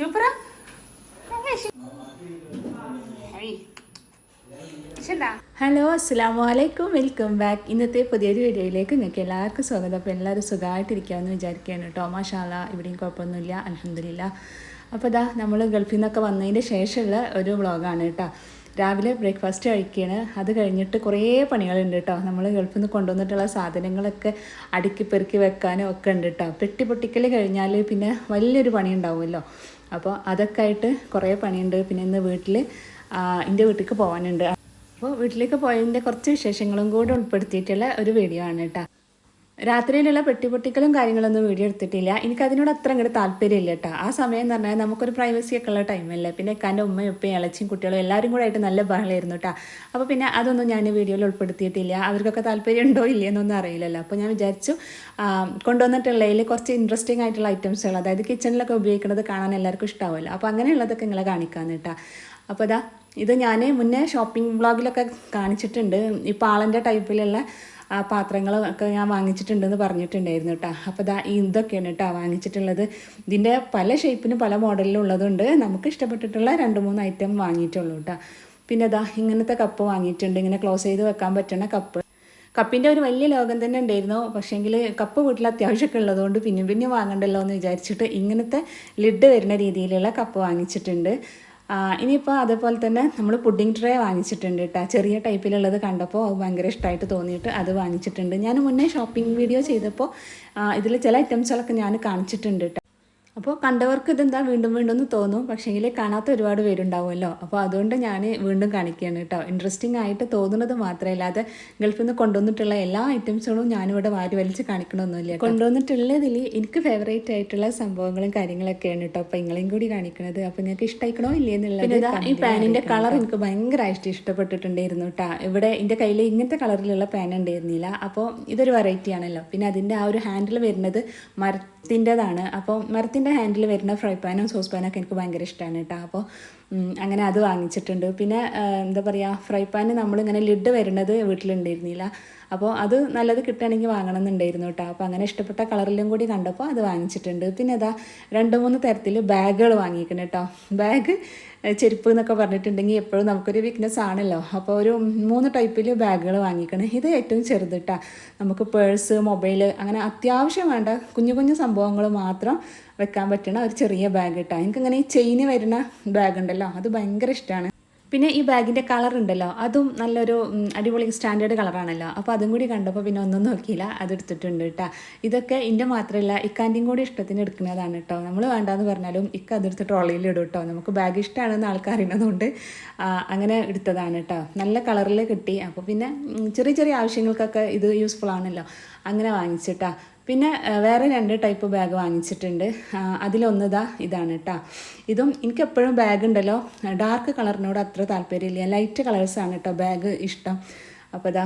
സൂപ്പറാ ഹലോ അസ്സാം വലൈക്കും വെൽക്കം ബാക്ക് ഇന്നത്തെ പുതിയൊരു വീഡിയോയിലേക്ക് നിങ്ങൾക്ക് എല്ലാവർക്കും സ്വാഗതം. അപ്പോൾ എല്ലാവരും സുഖമായിട്ടിരിക്കാമെന്ന് വിചാരിക്കുകയാണ് കേട്ടോ. മാഷാല ഇവിടെയും കുഴപ്പമൊന്നുമില്ല. അലഹമില്ല അപ്പോൾ ഇതാ നമ്മൾ ഗൾഫിൽ നിന്നൊക്കെ വന്നതിന്റെ ശേഷമുള്ള ഒരു വ്ളോഗാണ് കേട്ടോ. രാവിലെ ബ്രേക്ക്ഫാസ്റ്റ് കഴിക്കുകയാണ് അത് കഴിഞ്ഞിട്ട് കുറേ പണികളുണ്ട് കേട്ടോ. നമ്മൾ ഗൾഫിൽ നിന്ന് കൊണ്ടുവന്നിട്ടുള്ള സാധനങ്ങളൊക്കെ അടുക്കി പെറുക്കി വെക്കാനും ഒക്കെ ഉണ്ട് കേട്ടോ. പെട്ടി പൊട്ടിക്കൽ കഴിഞ്ഞാൽ പിന്നെ വലിയൊരു പണി ഉണ്ടാവുമല്ലോ അപ്പോൾ അതൊക്കെ ആയിട്ട് കുറേ പണിയുണ്ട്. പിന്നെ ഇന്ന് വീട്ടിൽ എന്റെ വീട്ടിലേക്ക് പോകാനുണ്ട് അപ്പോൾ വീട്ടിലേക്ക് പോയതിന്റെ കുറച്ച് വിശേഷങ്ങളും കൂടെ ഉൾപ്പെടുത്തിയിട്ടുള്ള ഒരു വീഡിയോ ആണ് കേട്ടോ. രാത്രിയിലുള്ള പെട്ടിപൊട്ടിക്കലും കാര്യങ്ങളൊന്നും വീഡിയോ എടുത്തിട്ടില്ല. എനിക്ക് അതിനോട് അത്ര അങ്ങോട്ട് താല്പര്യമില്ല കേട്ടോ ആ സമയം എന്ന് പറഞ്ഞാൽ നമുക്കൊരു പ്രൈവസി ഒക്കെ ഉള്ള ടൈമല്ലേ പിന്നെ എന്റെ ഉമ്മയും ഉപ്പയും ഇളച്ചും കുട്ടികളും എല്ലാവരും കൂടെ ആയിട്ട് നല്ല ബഹളമായിരുന്നു കേട്ടോ അപ്പോൾ പിന്നെ അതൊന്നും ഞാൻ വീഡിയോയിൽ ഉൾപ്പെടുത്തിയിട്ടില്ല. അവർക്കൊക്കെ താല്പര്യം ഉണ്ടോ ഇല്ലയെന്നൊന്നും അറിയില്ലല്ലോ. അപ്പോൾ ഞാൻ വിചാരിച്ചു കൊണ്ടുവന്നിട്ടുള്ളതിൽ കുറച്ച് ഇൻട്രസ്റ്റിംഗ് ആയിട്ടുള്ള ഐറ്റംസുകൾ അതായത് കിച്ചണിലൊക്കെ ഉപയോഗിക്കുന്നത് കാണാൻ എല്ലാവർക്കും ഇഷ്ടമാവുമല്ലോ അപ്പോൾ അങ്ങനെയുള്ളതൊക്കെ നിങ്ങളെ കാണിക്കാമെന്ന് കേട്ടോ അപ്പോൾ ഇതാ ഇത് ഞാൻ മുന്നേ ഷോപ്പിംഗ് ബ്ലോഗിലൊക്കെ കാണിച്ചിട്ടുണ്ട്. ഈ പാളന്റെ ടൈപ്പിലുള്ള ആ പാത്രങ്ങളൊക്കെ ഞാൻ വാങ്ങിച്ചിട്ടുണ്ടെന്ന് പറഞ്ഞിട്ടുണ്ടായിരുന്നു കേട്ടോ അപ്പോൾ ഇതാ ഇതൊക്കെയാണ് കേട്ടോ വാങ്ങിച്ചിട്ടുള്ളത്. ഇതിന്റെ പല ഷേപ്പിനും പല മോഡലിലും ഉള്ളതുണ്ട്. നമുക്ക് ഇഷ്ടപ്പെട്ടിട്ടുള്ള രണ്ട് മൂന്ന് ഐറ്റം വാങ്ങിയിട്ടുള്ളൂ കേട്ടോ പിന്നെ ഇതാ ഇങ്ങനത്തെ കപ്പ് വാങ്ങിയിട്ടുണ്ട്. ഇങ്ങനെ ക്ലോസ് ചെയ്ത് വെക്കാൻ പറ്റുന്ന കപ്പ് കപ്പിന്റെ ഒരു വലിയ ലോകം തന്നെ ഉണ്ടായിരുന്നു. പക്ഷേങ്കിൽ കപ്പ് വീട്ടിൽ അത്യാവശ്യമൊക്കെ ഉള്ളതുകൊണ്ട് പിന്നെയും പിന്നെയും വാങ്ങണ്ടല്ലോ എന്ന് വിചാരിച്ചിട്ട് ഇങ്ങനത്തെ ലിഡ് വരുന്ന രീതിയിലുള്ള കപ്പ് വാങ്ങിച്ചിട്ടുണ്ട്. ഇനിയിപ്പോൾ അതേപോലെ തന്നെ നമ്മൾ പുഡിംഗ് ട്രേ വാങ്ങിച്ചിട്ടുണ്ട് കേട്ടോ ചെറിയ ടൈപ്പിലുള്ളത് കണ്ടപ്പോൾ അത് ഭയങ്കര ഇഷ്ടമായിട്ട് തോന്നിയിട്ട് അത് വാങ്ങിച്ചിട്ടുണ്ട്. ഞാൻ മുന്നേ ഷോപ്പിംഗ് വീഡിയോ ചെയ്തപ്പോൾ ഇതിൽ ചില ഐറ്റംസുകളൊക്കെ ഞാൻ കാണിച്ചിട്ടുണ്ട് കേട്ടോ അപ്പോൾ കണ്ടവർക്ക് ഇതെന്താ വീണ്ടും വീണ്ടും എന്ന് തോന്നും. പക്ഷേങ്കിൽ കാണാത്ത ഒരുപാട് പേരുണ്ടാവുമല്ലോ. അപ്പോൾ അതുകൊണ്ട് ഞാൻ വീണ്ടും കാണിക്കുകയാണ് കേട്ടോ. ഇൻട്രസ്റ്റിംഗ് ആയിട്ട് തോന്നുന്നത് മാത്രമേ അല്ലാതെ ഗൾഫിൽ നിന്ന് കൊണ്ടുവന്നിട്ടുള്ള എല്ലാ ഐറ്റംസുകളും ഞാനിവിടെ വാരി വലിച്ച് കാണിക്കണമൊന്നുമില്ല കേട്ടോ. കൊണ്ടുവന്നിട്ടുള്ളതിൽ എനിക്ക് ഫേവറേറ്റ് ആയിട്ടുള്ള സംഭവങ്ങളും കാര്യങ്ങളൊക്കെയാണ് കേട്ടോ. അപ്പോൾ നിങ്ങളെയും കൂടി കാണിക്കണത്. അപ്പോൾ നിങ്ങൾക്ക് ഇഷ്ടമായിക്കണോ ഇല്ലേ എന്നുള്ളത് ഈ പാനിന്റെ കളർ എനിക്ക് ഭയങ്കരമായിട്ട് ഇഷ്ടപ്പെട്ടിട്ടുണ്ടായിരുന്നു കേട്ടോ. ഇവിടെ എന്റെ കയ്യിൽ ഇങ്ങനത്തെ കളറിലുള്ള പാൻ ഉണ്ടായിരുന്നില്ല. അപ്പോൾ ഇതൊരു വെറൈറ്റി ആണല്ലോ. പിന്നെ അതിന്റെ ആ ഒരു ഹാൻഡിൽ വരുന്നത് മരത്തിന്റെതാണ്. അപ്പോൾ മരത്തിന്റെ ഹാൻഡിൽ വരുന്ന ഫ്രൈ പാനും സോസ് പാനൊക്കെ എനിക്ക് ഭയങ്കര ഇഷ്ടമാണ് കേട്ടോ. അപ്പോൾ അങ്ങനെ അത് വാങ്ങിച്ചിട്ടുണ്ട്. പിന്നെ എന്താ പറയുക ഫ്രൈ പാന് നമ്മളിങ്ങനെ ലിഡ് വരുന്നത് വീട്ടിലുണ്ടായിരുന്നില്ല. അപ്പോൾ അത് നല്ലത് കിട്ടുകയാണെങ്കിൽ വാങ്ങണം എന്നുണ്ടായിരുന്നു കേട്ടോ. അപ്പോൾ അങ്ങനെ ഇഷ്ടപ്പെട്ട കളറിലും കൂടി കണ്ടപ്പോൾ അത് വാങ്ങിച്ചിട്ടുണ്ട്. പിന്നെ അതാ രണ്ട് മൂന്ന് തരത്തിൽ ബാഗുകൾ വാങ്ങിക്കണം കേട്ടോ. ബാഗ് ചെരുപ്പ് എന്നൊക്കെ പറഞ്ഞിട്ടുണ്ടെങ്കിൽ എപ്പോഴും നമുക്കൊരു വീക്ക്നെസ് ആണല്ലോ. അപ്പോൾ ഒരു മൂന്ന് ടൈപ്പിൽ ബാഗുകൾ വാങ്ങിക്കണം ഇത് ഏറ്റവും ചെറുത് കേട്ടോ. നമുക്ക് പേഴ്സ് മൊബൈൽ അങ്ങനെ അത്യാവശ്യം വേണ്ട കുഞ്ഞു കുഞ്ഞു സംഭവങ്ങൾ മാത്രം വെക്കാൻ പറ്റുന്ന ഒരു ചെറിയ ബാഗ് കേട്ടോ എനിക്കങ്ങനെ ഈ ചെയിന് വരുന്ന ബാഗ് ഉണ്ടല്ലോ അത് ഭയങ്കര ഇഷ്ടമാണ് പിന്നെ ഈ ബാഗിന്റെ കളർ ഉണ്ടല്ലോ അതും നല്ലൊരു അടിപൊളി സ്റ്റാൻഡേർഡ് കളറാണല്ലോ അപ്പോൾ അതും കൂടി കണ്ടപ്പോൾ പിന്നെ ഒന്നും നോക്കിയില്ല അതെടുത്തിട്ടുണ്ട് കേട്ടോ ഇതൊക്കെ എന്റെ മാത്രമല്ല ഇക്കാന്റെയും കൂടി ഇഷ്ടത്തിന് എടുക്കുന്നതാണ് കേട്ടോ നമ്മൾ വേണ്ടാന്ന് പറഞ്ഞാലും ഇക്ക അതെടുത്ത് ട്രോളിയിൽ ഇടും കേട്ടോ നമുക്ക് ബാഗ് ഇഷ്ടമാണെന്ന് ആൾക്കാർ അറിയുന്നതുകൊണ്ട് അങ്ങനെ എടുത്തതാണ് കേട്ടോ നല്ല കളറിൽ കിട്ടി. അപ്പോൾ പിന്നെ ചെറിയ ചെറിയ ആവശ്യങ്ങൾക്കൊക്കെ ഇത് യൂസ്ഫുൾ ആണല്ലോ. അങ്ങനെ വാങ്ങിച്ചിട്ടാ പിന്നെ വേറെ രണ്ട് ടൈപ്പ് ബാഗ് വാങ്ങിച്ചിട്ടുണ്ട്. അതിലൊന്നതാ ഇതാണ് കേട്ടോ ഇതും എനിക്ക് എപ്പോഴും ബാഗ് ഉണ്ടല്ലോ ഡാർക്ക് കളറിനോട് അത്ര താല്പര്യമില്ല. ലൈറ്റ് കളേഴ്സാണ് കേട്ടോ ബാഗ് ഇഷ്ടം. അപ്പോൾ ഇതാ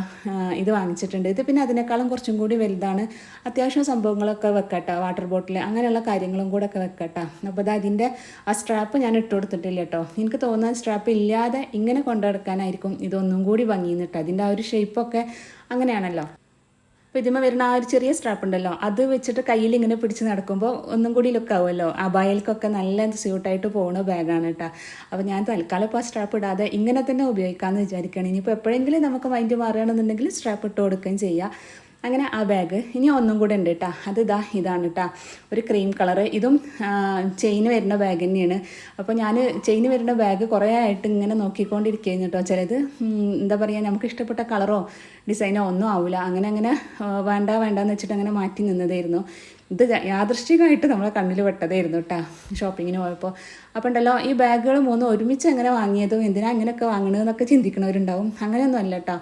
ഇത് വാങ്ങിച്ചിട്ടുണ്ട്. ഇത് പിന്നെ അതിനേക്കാളും കുറച്ചും കൂടി വലുതാണ്. അത്യാവശ്യം സംഭവങ്ങളൊക്കെ വെക്കട്ടോ വാട്ടർ ബോട്ടിൽ അങ്ങനെയുള്ള കാര്യങ്ങളും കൂടെ ഒക്കെ വെക്കട്ടോ അപ്പോൾ ഇതാ ഇതിന്റെ ആ സ്ട്രാപ്പ് ഞാൻ ഇട്ട് കൊടുത്തിട്ടില്ല കേട്ടോ എനിക്ക് തോന്നുന്ന സ്ട്രാപ്പ് ഇല്ലാതെ ഇങ്ങനെ കൊണ്ടുനടക്കാനായിരിക്കും ഇതൊന്നും കൂടി ഭംഗിന്ന് കേട്ടോ അതിന്റെ ആ ഒരു ഷേപ്പൊക്കെ അങ്ങനെയാണല്ലോ. അപ്പോൾ ഇതിമ വരുന്ന ആ ഒരു ചെറിയ സ്ട്രാപ്പ് ഉണ്ടല്ലോ അത് വെച്ചിട്ട് കയ്യിൽ ഇങ്ങനെ പിടിച്ച് നടക്കുമ്പോൾ ഒന്നും കൂടി ലുക്ക് ആവുമല്ലോ. ആ ബയൽക്കൊക്കെ നല്ല സ്യൂട്ടായിട്ട് പോകുന്ന ബാഗാണ് കേട്ടോ അപ്പോൾ ഞാൻ തൽക്കാലം ഇപ്പോൾ ആ സ്ട്രാപ്പ് ഇടാതെ ഇങ്ങനെ തന്നെ ഉപയോഗിക്കാമെന്ന് വിചാരിക്കുകയാണ് ഇനിയിപ്പോൾ എപ്പോഴെങ്കിലും നമുക്ക് മൈൻഡ് മാറുകയാണെന്നുണ്ടെങ്കിൽ സ്ട്രാപ്പ് ഇട്ട് കൊടുക്കുകയും ചെയ്യാം. അങ്ങനെ ആ ബാഗ് ഇനി ഒന്നും കൂടെ ഉണ്ട് കേട്ടോ അത് ഇതാ ഇതാണ് കേട്ടോ ഒരു ക്രീം കളറ് ഇതും ചെയിൻ വരുന്ന ബാഗ് തന്നെയാണ്. അപ്പോൾ ഞാൻ ചെയിൻ വരുന്ന ബാഗ് കുറേ ആയിട്ട് ഇങ്ങനെ നോക്കിക്കൊണ്ടിരിക്കുകയാണ് കേട്ടോ ചിലത് എന്താ പറയുക നമുക്ക് ഇഷ്ടപ്പെട്ട കളറോ ഡിസൈനോ ഒന്നും ആവില്ല അങ്ങനെ അങ്ങനെ വേണ്ട വേണ്ടെന്ന് വെച്ചിട്ട് അങ്ങനെ മാറ്റി നിന്നതായിരുന്നു. ഇത് യാദൃശ്ചികമായിട്ട് നമ്മളെ കണ്ണിൽ പെട്ടതായിരുന്നു കേട്ടോ ഷോപ്പിങ്ങിന് പോയപ്പോൾ അപ്പോൾ ഉണ്ടല്ലോ ഈ ബാഗുകൾ മൂന്നും ഒരുമിച്ച് എങ്ങനെ വാങ്ങിയതും എന്തിനാ അങ്ങനെയൊക്കെ വാങ്ങണതെന്നൊക്കെ ചിന്തിക്കണവരുണ്ടാവും. അങ്ങനെയൊന്നും അല്ല കേട്ടോ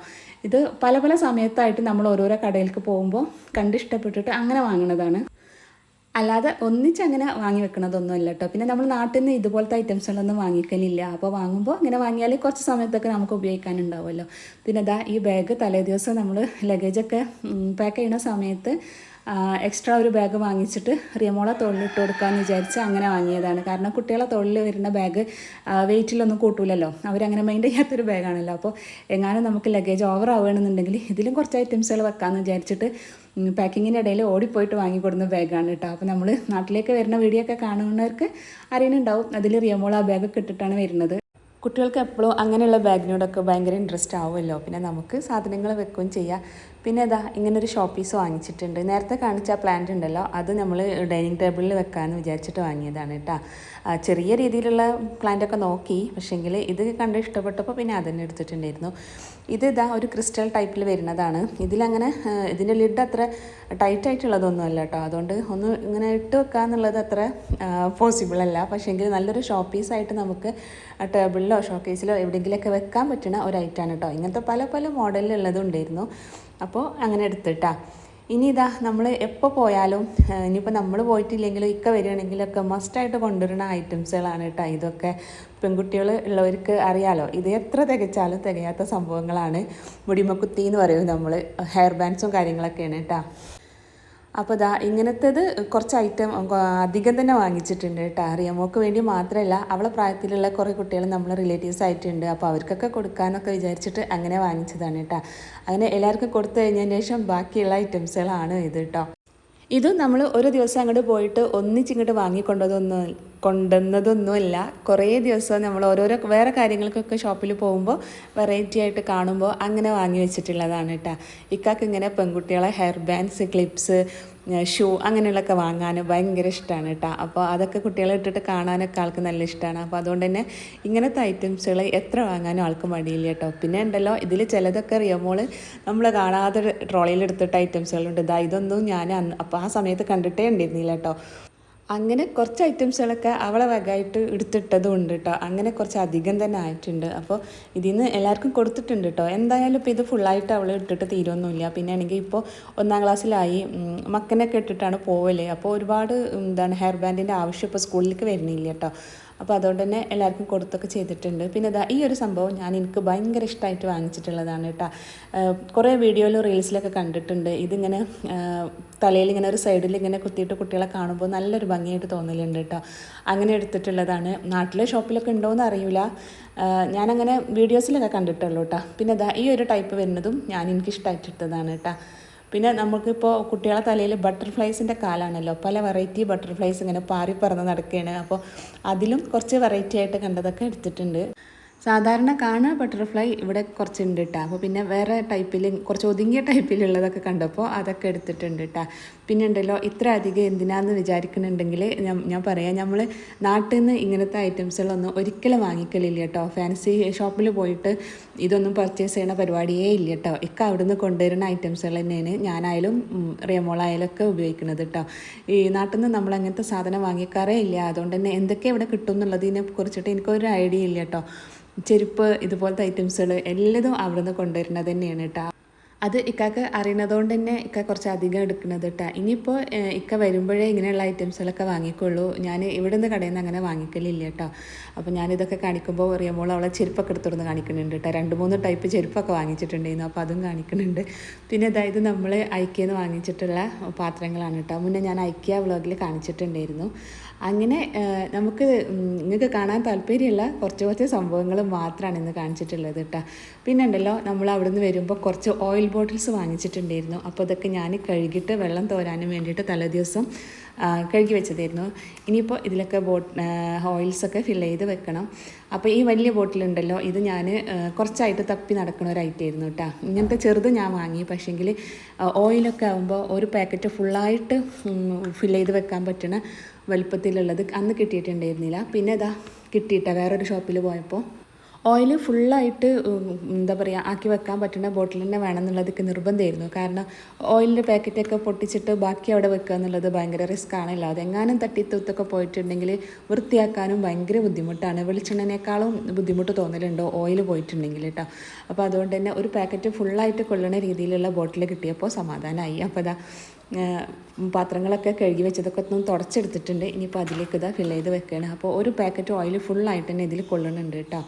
ഇത് പല പല സമയത്തായിട്ട് നമ്മൾ ഓരോരോ കടയിലേക്ക് പോകുമ്പോൾ കണ്ടിഷ്ടപ്പെട്ടിട്ട് അങ്ങനെ വാങ്ങുന്നതാണ്. അല്ലാതെ ഒന്നിച്ചങ്ങനെ വാങ്ങി വെക്കണതൊന്നും അല്ല കേട്ടോ പിന്നെ നമ്മൾ നാട്ടിൽ നിന്ന് ഇതുപോലത്തെ ഐറ്റംസുകളൊന്നും വാങ്ങിക്കലില്ല. അപ്പോൾ വാങ്ങുമ്പോൾ ഇങ്ങനെ വാങ്ങിയാൽ കുറച്ച് സമയത്തൊക്കെ നമുക്ക് ഉപയോഗിക്കാനുണ്ടാവുമല്ലോ പിന്നെ ഇതാ ഈ ബാഗ് തലേ ദിവസം നമ്മൾ ലഗേജൊക്കെ പാക്ക് ചെയ്യുന്ന സമയത്ത് എക്സ്ട്രാ ഒരു ബാഗ് വാങ്ങിച്ചിട്ട് റിയമോളെ തൊഴിലിട്ട് കൊടുക്കാമെന്ന് വിചാരിച്ച് അങ്ങനെ വാങ്ങിയതാണ്. കാരണം കുട്ടികളെ തൊഴിൽ വരുന്ന ബാഗ് വെയിറ്റിലൊന്നും കൂട്ടൂലല്ലോ. അവരങ്ങനെ മൈൻഡ് ചെയ്യാത്തൊരു ബാഗാണല്ലോ അപ്പോൾ എങ്ങാനും നമുക്ക് ലഗേജ് ഓവർ ആവുകയാണെന്നുണ്ടെങ്കിൽ ഇതിലും കുറച്ച് ഐറ്റംസുകൾ വെക്കാമെന്ന് വിചാരിച്ചിട്ട് പാക്കിങ്ങിന്റെ ഇടയിൽ ഓടിപ്പോയിട്ട് വാങ്ങിക്കൊടുന്ന ബാഗാണ് കേട്ടോ. അപ്പോൾ നമ്മൾ നാട്ടിലേക്ക് വരുന്ന വീഡിയോ ഒക്കെ കാണുന്നവർക്ക് അറിയുന്നുണ്ടാവും. അതിൽ റിയമോൾ ആ ബാഗൊക്കെ ഇട്ടിട്ടാണ് വരുന്നത്. കുട്ടികൾക്ക് എപ്പോഴും അങ്ങനെയുള്ള ബാഗിനോടൊക്കെ ഭയങ്കര ഇൻട്രസ്റ്റ് ആവുമല്ലോ. പിന്നെ നമുക്ക് സാധനങ്ങൾ വെക്കുകയും ചെയ്യാം. പിന്നെ ഇതാ ഇങ്ങനൊരു ഒരു ഷോ പീസ് വാങ്ങിച്ചിട്ടുണ്ട്. നേരത്തെ കാണിച്ച പ്ലാന്റ് ഉണ്ടല്ലോ അത് നമ്മൾ ഡൈനിങ് ടേബിളിൽ വെക്കാമെന്ന് വിചാരിച്ചിട്ട് വാങ്ങിയതാണ് കേട്ടോ ചെറിയ രീതിയിലുള്ള പ്ലാന്റൊക്കെ നോക്കി പക്ഷേങ്കിൽ ഇത് കണ്ട് ഇഷ്ടപ്പെട്ടപ്പോൾ പിന്നെ അതന്നെ എടുത്തിട്ടുണ്ടായിരുന്നു. ഇത് ഇതാ ഒരു ക്രിസ്റ്റൽ ടൈപ്പിൽ വരുന്നതാണ്. ഇതിലങ്ങനെ ഇതിന്റെ ലിഡ് അത്ര ടൈറ്റ് ആയിട്ടുള്ളതൊന്നും അല്ല കേട്ടോ അതുകൊണ്ട് ഒന്ന് ഇങ്ങനെ ഇട്ട് വെക്കുക എന്നുള്ളത് അത്ര പോസിബിൾ അല്ല. പക്ഷേങ്കിൽ നല്ലൊരു ഷോ പീസായിട്ട് നമുക്ക് ടേബിളിലോ ഷോക്കേസിലോ എവിടെയെങ്കിലുമൊക്കെ വെക്കാൻ പറ്റുന്ന ഒരു ഐറ്റാണ് കേട്ടോ ഇങ്ങനത്തെ പല പല മോഡലിലുള്ളതും ഉണ്ടായിരുന്നു. അപ്പോൾ അങ്ങനെ എടുത്തിട്ടാ. ഇനി ഇതാ നമ്മൾ എപ്പോൾ പോയാലും ഇനിയിപ്പോൾ നമ്മൾ പോയിട്ടില്ലെങ്കിലും ഇക്ക വരികയാണെങ്കിലൊക്കെ മസ്റ്റായിട്ട് കൊണ്ടുവരുന്ന ഐറ്റംസുകളാണ് കേട്ടോ ഇതൊക്കെ പെൺകുട്ടികൾ ഉള്ളവർക്ക് അറിയാലോ. ഇത് എത്ര തികച്ചാലും തികയാത്ത സംഭവങ്ങളാണ്. മുടിമക്കുത്തി എന്ന് പറയും നമ്മൾ ഹെയർ ബാൻഡ്സും കാര്യങ്ങളൊക്കെയാണ് കേട്ടോ അപ്പോൾ ദാ ഇങ്ങനത്തേത് കുറച്ച് ഐറ്റം അധികം തന്നെ വാങ്ങിച്ചിട്ടുണ്ട് കേട്ടോ. റിയമോക്ക് വേണ്ടി മാത്രമല്ല അവളെ പ്രായത്തിലുള്ള കുറേ കുട്ടികൾ നമ്മളെ റിലേറ്റീവ്സ് ആയിട്ടുണ്ട്. അപ്പോൾ അവർക്കൊക്കെ കൊടുക്കാനൊക്കെ വിചാരിച്ചിട്ട് അങ്ങനെ വാങ്ങിച്ചതാണ് കേട്ടോ. അങ്ങനെ എല്ലാവർക്കും കൊടുത്തു കഴിഞ്ഞതിന് ശേഷം ബാക്കിയുള്ള ഐറ്റംസുകളാണ് ഇത് കേട്ടോ. ഇതും നമ്മൾ ഒരു ദിവസം അങ്ങോട്ട് പോയിട്ട് ഒന്നിച്ചിങ്ങോട്ട് വാങ്ങിക്കൊണ്ടതൊന്നും കൊണ്ടുവന്നതൊന്നുമല്ല. കുറേ ദിവസം നമ്മൾ ഓരോരോ വേറെ കാര്യങ്ങൾക്കൊക്കെ ഷോപ്പിൽ പോകുമ്പോൾ വെറൈറ്റി ആയിട്ട് കാണുമ്പോൾ അങ്ങനെ വാങ്ങി വെച്ചിട്ടുള്ളതാണ് കേട്ടോ. ഇക്കാക്ക് ഇങ്ങനെ പെൺകുട്ടികളെ ഹെയർ ബാൻഡ്സ് ക്ലിപ്സ് ഷൂ അങ്ങനെയുള്ളതൊക്കെ വാങ്ങാൻ ഭയങ്കര ഇഷ്ടമാണ് കേട്ടോ. അപ്പോൾ അതൊക്കെ കുട്ടികളെ ഇട്ടിട്ട് കാണാനൊക്കെ ആൾക്ക് നല്ല ഇഷ്ടമാണ് അപ്പോൾ അതുകൊണ്ട് തന്നെ ഇങ്ങനത്തെ ഐറ്റംസുകൾ എത്ര വാങ്ങാനും ആൾക്ക് മടിയില്ല കേട്ടോ. പിന്നെ ഉണ്ടല്ലോ ഇതിൽ ചിലതൊക്കെ അറിയുമ്പോൾ നമ്മൾ കാണാതെ ട്രോളിയിൽ എടുത്തിട്ട് ഐറ്റംസുകളുണ്ട് ഇതാ ഇതൊന്നും ഞാൻ അപ്പോൾ ആ സമയത്ത് കണ്ടിട്ടേ ഉണ്ടായിരുന്നില്ല കേട്ടോ. അങ്ങനെ കുറച്ച് ഐറ്റംസുകളൊക്കെ അവളെ വകയായിട്ട് എടുത്തിട്ടതും ഉണ്ട് കേട്ടോ അങ്ങനെ കുറച്ച് അധികം തന്നെ ആയിട്ടുണ്ട്. അപ്പോൾ ഇതിൽ നിന്ന് എല്ലാവർക്കും കൊടുത്തിട്ടുണ്ട് കേട്ടോ എന്തായാലും ഇപ്പോൾ ഇത് ഫുള്ളായിട്ട് അവൾ ഇട്ടിട്ട് തീരൊന്നുമില്ല പിന്നെ ആണെങ്കിൽ ഇപ്പോൾ ഒന്നാം ക്ലാസ്സിലായി മക്കനൊക്കെ ഇട്ടിട്ടാണ് പോവൽ. അപ്പോൾ ഒരുപാട് എന്താണ് ഹെയർ ബാൻഡിന്റെ ആവശ്യം ഇപ്പോൾ സ്കൂളിലേക്ക് വരുന്നില്ല കേട്ടോ അപ്പോൾ അതുകൊണ്ട് തന്നെ എല്ലാവർക്കും കൊടുത്തൊക്കെ ചെയ്തിട്ടുണ്ട്. പിന്നെ ഇതാ ഈ ഒരു സംഭവം ഞാൻ എനിക്ക് ഭയങ്കര ഇഷ്ടമായിട്ട് വാങ്ങിച്ചിട്ടുള്ളതാണ് കേട്ടോ. കുറേ വീഡിയോയിലും റീൽസിലൊക്കെ കണ്ടിട്ടുണ്ട്. ഇതിങ്ങനെ തലയിൽ ഇങ്ങനെ ഒരു സൈഡിൽ ഇങ്ങനെ കുത്തിയിട്ട് കുട്ടികളെ കാണുമ്പോൾ നല്ലൊരു ഭംഗിയായിട്ട് തോന്നലുണ്ട് കേട്ടോ. അങ്ങനെ എടുത്തിട്ടുള്ളതാണ്. നാട്ടിലെ ഷോപ്പിലൊക്കെ ഉണ്ടോയെന്ന് അറിയില്ല ഞാനങ്ങനെ വീഡിയോസിലൊക്കെ കണ്ടിട്ടുള്ളൂ കേട്ടോ. പിന്നെ ഇതാ ഈ ഒരു ടൈപ്പ് വരുന്നതും ഞാൻ എനിക്ക് ഇഷ്ടമായിട്ടിട്ടതാണ് കേട്ടോ. പിന്നെ നമുക്കിപ്പോൾ കുട്ടികളെ തലയിൽ ബട്ടർഫ്ലൈസിന്റെ കാലാണല്ലോ. പല വെറൈറ്റി ബട്ടർഫ്ലൈസ് ഇങ്ങനെ പാറി പറന്ന് നടക്കുകയാണ് അപ്പോൾ അതിലും കുറച്ച് വെറൈറ്റി ആയിട്ട് കണ്ടതൊക്കെ എടുത്തിട്ടുണ്ട്. സാധാരണ കാണുക ബട്ടർഫ്ലൈ ഇവിടെ കുറച്ചുണ്ട് കേട്ടോ അപ്പോൾ പിന്നെ വേറെ ടൈപ്പിൽ കുറച്ച് ഒതുങ്ങിയ ടൈപ്പിലുള്ളതൊക്കെ കണ്ടപ്പോൾ അതൊക്കെ എടുത്തിട്ടുണ്ട് കേട്ടോ പിന്നെ ഉണ്ടല്ലോ ഇത്ര അധികം എന്തിനാന്ന് വിചാരിക്കുന്നുണ്ടെങ്കിൽ ഞാൻ ഞാൻ പറയാം. നമ്മൾ നാട്ടിൽ നിന്ന് ഇങ്ങനത്തെ ഐറ്റംസുകളൊന്നും ഒരിക്കലും വാങ്ങിക്കലില്ല കേട്ടോ. ഫാൻസി ഷോപ്പിൽ പോയിട്ട് ഇതൊന്നും പർച്ചേസ് ചെയ്യണ പരിപാടിയേ ഇല്ല കേട്ടോ ഇക്ക അവിടുന്ന് കൊണ്ടുവരുന്ന ഐറ്റംസുകൾ തന്നെയാണ് ഞാനായാലും റിയമോളായാലും ഒക്കെ ഉപയോഗിക്കുന്നത് കേട്ടോ. ഈ നാട്ടിൽ നിന്ന് നമ്മൾ അങ്ങനത്തെ സാധനം വാങ്ങിക്കാറേ ഇല്ല. അതുകൊണ്ട് തന്നെ എന്തൊക്കെ ഇവിടെ കിട്ടും എന്നുള്ളതിനെ കുറിച്ചിട്ട് എനിക്കൊരു ഐഡിയ ഇല്ല കേട്ടോ. ചെരുപ്പ് ഇതുപോലത്തെ ഐറ്റംസുകൾ എല്ലതും അവിടുന്ന് കൊണ്ടുവരുന്നത് തന്നെയാണ് കേട്ടോ അത് ഇക്കാക്ക് അറിയണതുകൊണ്ട് തന്നെ ഇക്ക കുറച്ച് അധികം എടുക്കുന്നത് കേട്ടോ ഇനിയിപ്പോൾ ഇക്ക വരുമ്പോഴേ ഇങ്ങനെയുള്ള ഐറ്റംസുകളൊക്കെ വാങ്ങിക്കുള്ളൂ. ഞാൻ ഇവിടെ നിന്ന് കടയിൽ നിന്ന് അങ്ങനെ വാങ്ങിക്കലില്ല കേട്ടോ അപ്പോൾ ഞാനിതൊക്കെ കാണിക്കുമ്പോൾ റിയമോൾ അവളെ ചെരുപ്പൊക്കെ എടുത്തുകൊണ്ട് കാണിക്കുന്നുണ്ട് കേട്ടോ രണ്ട് മൂന്ന് ടൈപ്പ് ചെരുപ്പൊക്കെ വാങ്ങിച്ചിട്ടുണ്ടായിരുന്നു. അപ്പോൾ അതും കാണിക്കുന്നുണ്ട്. പിന്നെ അതായത് നമ്മൾ ഐക്യന്ന് വാങ്ങിച്ചിട്ടുള്ള പാത്രങ്ങളാണ് കേട്ടോ മുന്നേ ഞാൻ ഐക്യ വ്ളോഗിൽ കാണിച്ചിട്ടുണ്ടായിരുന്നു. അങ്ങനെ നമുക്ക് നിങ്ങൾക്ക് കാണാൻ താല്പര്യമുള്ള കുറച്ച് കുറച്ച് സംഭവങ്ങൾ മാത്രമാണ് ഇന്ന് കാണിച്ചിട്ടുള്ളത് കേട്ടോ. പിന്നെ ഉണ്ടല്ലോ നമ്മൾ അവിടുന്ന് വരുമ്പോൾ കുറച്ച് ഓയിൽ ബോട്ടിൽസ് വാങ്ങിച്ചിട്ടുണ്ടായിരുന്നു. അപ്പോൾ അതൊക്കെ ഞാൻ കഴുകിയിട്ട് വെള്ളം തോരാനും വേണ്ടിയിട്ട് തലേദിവസം കഴുകി വെച്ചതായിരുന്നു. ഇനിയിപ്പോൾ ഇതിലൊക്കെ ബോട്ട് ഓയിൽസൊക്കെ ഫിൽ ചെയ്ത് വെക്കണം. അപ്പോൾ ഈ വലിയ ബോട്ടിലുണ്ടല്ലോ ഇത് ഞാൻ കുറച്ചായിട്ട് തപ്പി നടക്കണ ഒരു ഐറ്റം ആയിരുന്നു കേട്ടോ. ഇങ്ങനത്തെ ചെറുത് ഞാൻ വാങ്ങി. പക്ഷേങ്കിൽ ഓയിലൊക്കെ ആകുമ്പോൾ ഒരു പാക്കറ്റ് ഫുള്ളായിട്ട് ഫിൽ ചെയ്ത് വെക്കാൻ പറ്റുന്ന വലുപ്പത്തിലുള്ളത് അന്ന് കിട്ടിയിട്ടുണ്ടായിരുന്നില്ല. പിന്നെ ഇതാ കിട്ടിയിട്ട. വേറൊരു ഷോപ്പിൽ പോയപ്പോൾ ഓയിൽ ഫുള്ളായിട്ട് എന്താ പറയുക ആക്കി വെക്കാൻ പറ്റുന്ന ബോട്ടിൽ തന്നെ വേണം എന്നുള്ളതൊക്കെ നിർബന്ധമായിരുന്നു. കാരണം ഓയിലിന്റെ പാക്കറ്റൊക്കെ പൊട്ടിച്ചിട്ട് ബാക്കി അവിടെ വെക്കുക എന്നുള്ളത് ഭയങ്കര റിസ്ക് ആണല്ലോ അതെങ്ങാനും തട്ടിത്തൂത്തൊക്കെ പോയിട്ടുണ്ടെങ്കിൽ വൃത്തിയാക്കാനും ഭയങ്കര ബുദ്ധിമുട്ടാണ്. വെളിച്ചെണ്ണനേക്കാളും ബുദ്ധിമുട്ട് തോന്നലുണ്ടോ ഓയിൽ പോയിട്ടുണ്ടെങ്കിൽ കേട്ടോ അപ്പോൾ അതുകൊണ്ട് തന്നെ ഒരു പാക്കറ്റ് ഫുള്ളായിട്ട് കൊള്ളണ രീതിയിലുള്ള ബോട്ടിൽ കിട്ടിയപ്പോൾ സമാധാനമായി അപ്പോൾ അതാ പാത്രങ്ങളൊക്കെ കഴുകി വെച്ചതൊക്കെ ഒന്ന് തുടച്ചെടുത്തിട്ടുണ്ട്. ഇനിയിപ്പോൾ അതിലേക്ക് ഇതാ ഫില്ല് ചെയ്ത് വെക്കുകയാണ് അപ്പോൾ ഒരു പാക്കറ്റ് ഓയിൽ ഫുള്ളായിട്ട് തന്നെ ഇതിൽ കൊള്ളുന്നുണ്ട് കേട്ടോ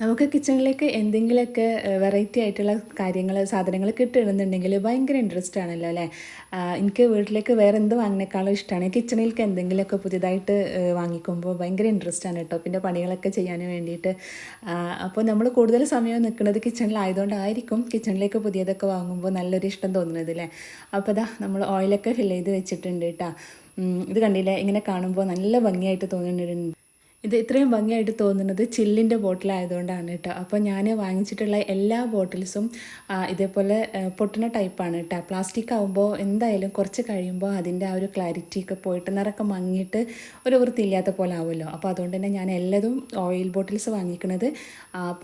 നമുക്ക് കിച്ചണിലേക്ക് എന്തെങ്കിലുമൊക്കെ വെറൈറ്റി ആയിട്ടുള്ള കാര്യങ്ങൾ സാധനങ്ങൾ കിട്ടണമെന്നുണ്ടെങ്കിൽ ഭയങ്കര ഇൻട്രസ്റ്റ് ആണല്ലോ അല്ലേ? എനിക്ക് വീട്ടിലേക്ക് വേറെ എന്ത് വാങ്ങിനേക്കാളും ഇഷ്ടമാണ് കിച്ചണിലേക്ക് എന്തെങ്കിലുമൊക്കെ പുതിയതായിട്ട് വാങ്ങിക്കുമ്പോൾ ഭയങ്കര ഇൻട്രസ്റ്റ് ആണ് കേട്ടോ. പിന്നെ പണികളൊക്കെ ചെയ്യാൻ വേണ്ടിയിട്ട്. അപ്പോൾ നമ്മൾ കൂടുതൽ സമയം നിൽക്കുന്നത് കിച്ചണിലായതുകൊണ്ടായിരിക്കും കിച്ചണിലേക്ക് പുതിയതൊക്കെ വാങ്ങുമ്പോൾ നല്ലൊരു ഇഷ്ടം തോന്നുന്നത് അല്ലേ? അപ്പോൾ അതാ നമ്മൾ ഓയിലൊക്കെ ഫില്ല് ചെയ്ത് വെച്ചിട്ടുണ്ട് കേട്ടോ. ഇത് കണ്ടില്ലേ? ഇങ്ങനെ കാണുമ്പോൾ നല്ല ഭംഗിയായിട്ട് തോന്നുന്നുണ്ട്. ഇത് ഇത്രയും ഭംഗിയായിട്ട് തോന്നുന്നത് ചില്ലിന്റെ ബോട്ടിലായതുകൊണ്ടാണ് കേട്ടോ. അപ്പോൾ ഞാൻ വാങ്ങിച്ചിട്ടുള്ള എല്ലാ ബോട്ടിൽസും ഇതേപോലെ പൊട്ടുന്ന ടൈപ്പാണ് കേട്ടോ. പ്ലാസ്റ്റിക് ആകുമ്പോൾ എന്തായാലും കുറച്ച് കഴിയുമ്പോൾ അതിന്റെ ആ ഒരു ക്ലാരിറ്റി ഒക്കെ പോയിട്ട് നിറക്കെ മങ്ങിയിട്ട് ഒരു വൃത്തിയില്ലാത്ത പോലെ ആവുമല്ലോ. അപ്പോൾ അതുകൊണ്ട് തന്നെ ഞാൻ എല്ലാതും ഓയിൽ ബോട്ടിൽസ് വാങ്ങിക്കുന്നത്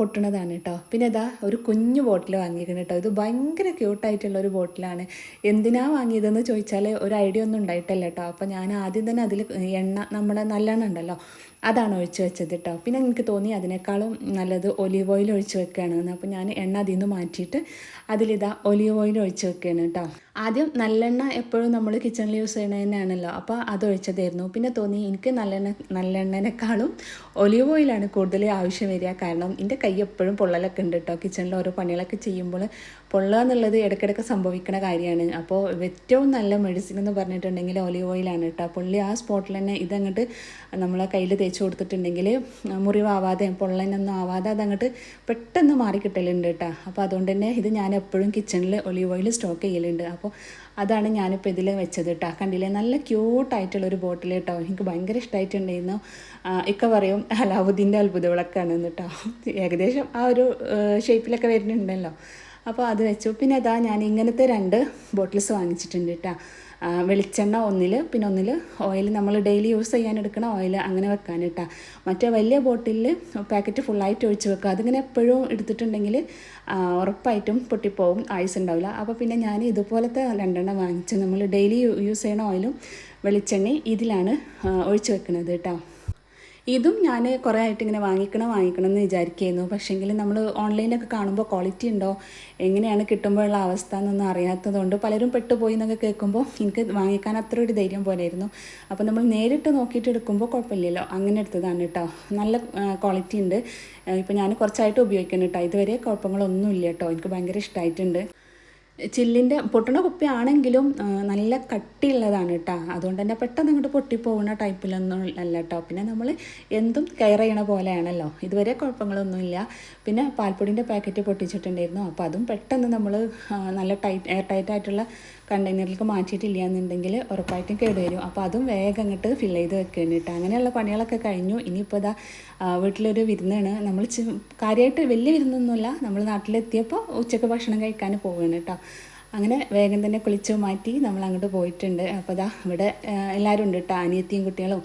പൊട്ടണതാണ് കേട്ടോ. പിന്നെ ഇതാ ഒരു കുഞ്ഞു ബോട്ടിൽ വാങ്ങിക്കുന്നത് കേട്ടോ. ഇത് ഭയങ്കര ക്യൂട്ടായിട്ടുള്ള ഒരു ബോട്ടിലാണ്. എന്തിനാ വാങ്ങിയതെന്ന് ചോദിച്ചാൽ ഒരു ഐഡിയ ഒന്നും ഉണ്ടായിട്ടല്ല കേട്ടോ. അപ്പോൾ ഞാൻ ആദ്യം തന്നെ അതിൽ എണ്ണ നമ്മുടെ നല്ലെണ്ണ ഉണ്ടല്ലോ അതാണ് ഒഴിച്ച് വെച്ചത് കേട്ടോ പിന്നെ എനിക്ക് തോന്നി അതിനേക്കാളും നല്ലത് ഒലീവ് ഓയിൽ ഒഴിച്ച് വെക്കുകയാണെന്ന് അപ്പോൾ ഞാൻ എണ്ണ അതിൽ നിന്ന് മാറ്റിയിട്ട് അതിലിതാ ഒലീവ് ഓയിൽ ഒഴിച്ച് വെക്കുകയാണ് കേട്ടോ ആദ്യം നല്ലെണ്ണ എപ്പോഴും നമ്മൾ കിച്ചണിൽ യൂസ് ചെയ്യണ തന്നെയാണല്ലോ. അപ്പോൾ അത് ഒഴിച്ചതായിരുന്നു. പിന്നെ തോന്നി എനിക്ക് നല്ലെണ്ണ നല്ലെണ്ണേക്കാളും ഒലിവ് ഓയിലാണ് കൂടുതൽ ആവശ്യം വരിക. കാരണം എന്റെ കൈ എപ്പോഴും പൊള്ളലൊക്കെ ഉണ്ട് കേട്ടോ കിച്ചണിൽ ഓരോ പണികളൊക്കെ ചെയ്യുമ്പോൾ പൊള്ളുക എന്നുള്ളത് ഇടയ്ക്കിടയ്ക്ക് സംഭവിക്കുന്ന കാര്യമാണ് അപ്പോൾ ഏറ്റവും നല്ല മെഡിസിൻ എന്ന് പറഞ്ഞിട്ടുണ്ടെങ്കിൽ ഒലിവ് ഓയിലാണ് കേട്ടോ പുള്ളി ആ സ്പോട്ടിൽ തന്നെ ഇതങ്ങോട്ട് നമ്മളെ കയ്യിൽ തേച്ച് കൊടുത്തിട്ടുണ്ടെങ്കിൽ മുറിവാവാതെ പൊള്ളനൊന്നും ആവാതെ അതങ്ങോട്ട് പെട്ടെന്ന് മാറി കിട്ടലുണ്ട് കേട്ടോ അപ്പോൾ അതുകൊണ്ട് തന്നെ ഇത് ഞാൻ എപ്പോഴും കിച്ചണിൽ ഒലീവ് ഓയിൽ സ്റ്റോക്ക് ചെയ്യലുണ്ട്. അപ്പോൾ അതാണ് ഞാനിപ്പോൾ ഇതിൽ വെച്ചത് കേട്ടോ കണ്ടില്ലേ? നല്ല ക്യൂട്ടായിട്ടുള്ളൊരു ബോട്ടിൽ കേട്ടോ എനിക്ക് ഭയങ്കര ഇഷ്ടമായിട്ടുണ്ടായിരുന്നു ഇക്ക പറയും അലാവുദ്ദീന്റെ അത്ഭുത വിളക്കാണ് കേട്ടോ ഏകദേശം ആ ഒരു ഷേപ്പിലൊക്കെ വരുന്നുണ്ടല്ലോ. അപ്പോൾ അത് വെച്ചു. പിന്നെ അതാ ഞാൻ ഇങ്ങനത്തെ രണ്ട് ബോട്ടിൽസ് വാങ്ങിച്ചിട്ടുണ്ട് കേട്ടോ വെളിച്ചെണ്ണ ഒന്നിൽ പിന്നെ ഒന്നിൽ ഓയിൽ നമ്മൾ ഡെയിലി യൂസ് ചെയ്യാൻ എടുക്കണ ഓയിൽ അങ്ങനെ വെക്കാൻ കേട്ടോ മറ്റേ വലിയ ബോട്ടിലിൽ പാക്കറ്റ് ഫുള്ളായിട്ട് ഒഴിച്ച് വെക്കുക. അതിങ്ങനെ എപ്പോഴും എടുത്തിട്ടുണ്ടെങ്കിൽ ഉറപ്പായിട്ടും പൊട്ടിപ്പോവും. ആയുസ് ഉണ്ടാവില്ല. അപ്പോൾ പിന്നെ ഞാൻ ഇതുപോലത്തെ രണ്ടെണ്ണം വാങ്ങിച്ച് നമ്മൾ ഡെയിലി യൂസ് ചെയ്യണ ഓയിലും വെളിച്ചെണ്ണയും ഇതിലാണ് ഒഴിച്ച് വെക്കുന്നത് കേട്ടോ ഇതും ഞാൻ കുറേ ആയിട്ട് ഇങ്ങനെ വാങ്ങിക്കണം വാങ്ങിക്കണം എന്ന് വിചാരിക്കുന്നു. പക്ഷേങ്കിൽ നമ്മൾ ഓൺലൈനിലൊക്കെ കാണുമ്പോൾ ക്വാളിറ്റി ഉണ്ടോ എങ്ങനെയാണ് കിട്ടുമ്പോഴുള്ള അവസ്ഥ എന്നൊന്നും അറിയാത്തതുകൊണ്ട് പലരും പെട്ടുപോയി എന്നൊക്കെ കേൾക്കുമ്പോൾ എനിക്ക് വാങ്ങിക്കാൻ അത്ര ഒരു ധൈര്യം പോലെയായിരുന്നു അപ്പോൾ നമ്മൾ നേരിട്ട് നോക്കിയിട്ട് എടുക്കുമ്പോൾ കുഴപ്പമില്ലല്ലോ അങ്ങനെ എടുത്തതാണ് കേട്ടോ. നല്ല ക്വാളിറ്റി ഉണ്ട്. ഇപ്പോൾ ഞാൻ കുറച്ചായിട്ട് ഉപയോഗിക്കുന്നു കേട്ടോ. ഇതുവരെ കുഴപ്പങ്ങളൊന്നുമില്ല കേട്ടോ. എനിക്ക് ഭയങ്കര ഇഷ്ടമായിട്ടുണ്ട് ചില്ലിന്റെ പൊട്ടണ കുപ്പി ആണെങ്കിലും നല്ല കട്ടിയുള്ളതാണ് കേട്ടോ. അതുകൊണ്ട് തന്നെ പെട്ടെന്ന് അങ്ങോട്ട് പൊട്ടിപ്പോകുന്ന ടൈപ്പിലൊന്നും അല്ല കേട്ടോ. പിന്നെ നമ്മൾ എന്തും കെയർ ചെയ്യണ പോലെയാണല്ലോ. ഇതുവരെ കുഴപ്പങ്ങളൊന്നുമില്ല. പിന്നെ പാൽപ്പൊടിന്റെ പാക്കറ്റ് പൊട്ടിച്ചിട്ടുണ്ടായിരുന്നു. അപ്പോൾ അതും പെട്ടെന്ന് നമ്മൾ നല്ല ടൈറ്റ് എയർ ടൈറ്റ് ആയിട്ടുള്ള കണ്ടെയ്നറിലേക്ക് മാറ്റിയിട്ടില്ല എന്നുണ്ടെങ്കിൽ ഉറപ്പായിട്ടും കേടുവരും അപ്പോൾ അതും വേഗം അങ്ങോട്ട് ഫിൽ ചെയ്ത് വെക്കുകയാണ് കേട്ടോ അങ്ങനെയുള്ള പണികളൊക്കെ കഴിഞ്ഞു. ഇനിയിപ്പോൾ ഇതാ വീട്ടിലൊരു വിരുന്നാണ്. നമ്മൾ കാര്യമായിട്ട് വലിയ വിരുന്നൊന്നുമില്ല. നമ്മൾ നാട്ടിലെത്തിയപ്പോൾ ഉച്ചയ്ക്ക് ഭക്ഷണം കഴിക്കാൻ പോവുകയാണ് കേട്ടോ അങ്ങനെ വേഗം തന്നെ കുളിച്ച് മാറ്റി നമ്മൾ അങ്ങോട്ട് പോയിട്ടുണ്ട്. അപ്പോൾ ഇതാ ഇവിടെ എല്ലാവരും ഉണ്ട് കേട്ടോ അനിയത്തിയും കുട്ടികളും.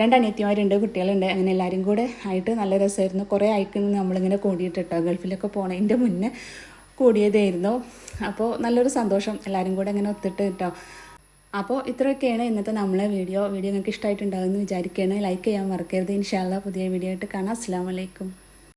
രണ്ട് അനിയത്തിമാരുണ്ട് കുട്ടികളുണ്ട്. അങ്ങനെ എല്ലാവരും കൂടെ ആയിട്ട് നല്ല രസമായിരുന്നു. കുറേ ആയിക്കുന്നു നമ്മളിങ്ങനെ കൂടിയിട്ട് കേട്ടോ ഗൾഫിലൊക്കെ പോണതിന്റെ മുന്നേ കൂടിയതായിരുന്നു. അപ്പോൾ നല്ലൊരു സന്തോഷം. എല്ലാവരും കൂടെ അങ്ങനെ ഒത്തിട്ട് കേട്ടോ അപ്പോൾ ഇത്രയൊക്കെയാണ് ഇന്നത്തെ നമ്മളെ വീഡിയോ. വീഡിയോ നിങ്ങൾക്ക് ഇഷ്ടമായിട്ടുണ്ടാകുമെന്ന് വിചാരിക്കുകയാണ്. ലൈക്ക് ചെയ്യാൻ മറക്കരുത്. ഇൻഷാല്ല പുതിയ വീഡിയോ ആയിട്ട് കാണാം. അസ്സാം വലൈക്കും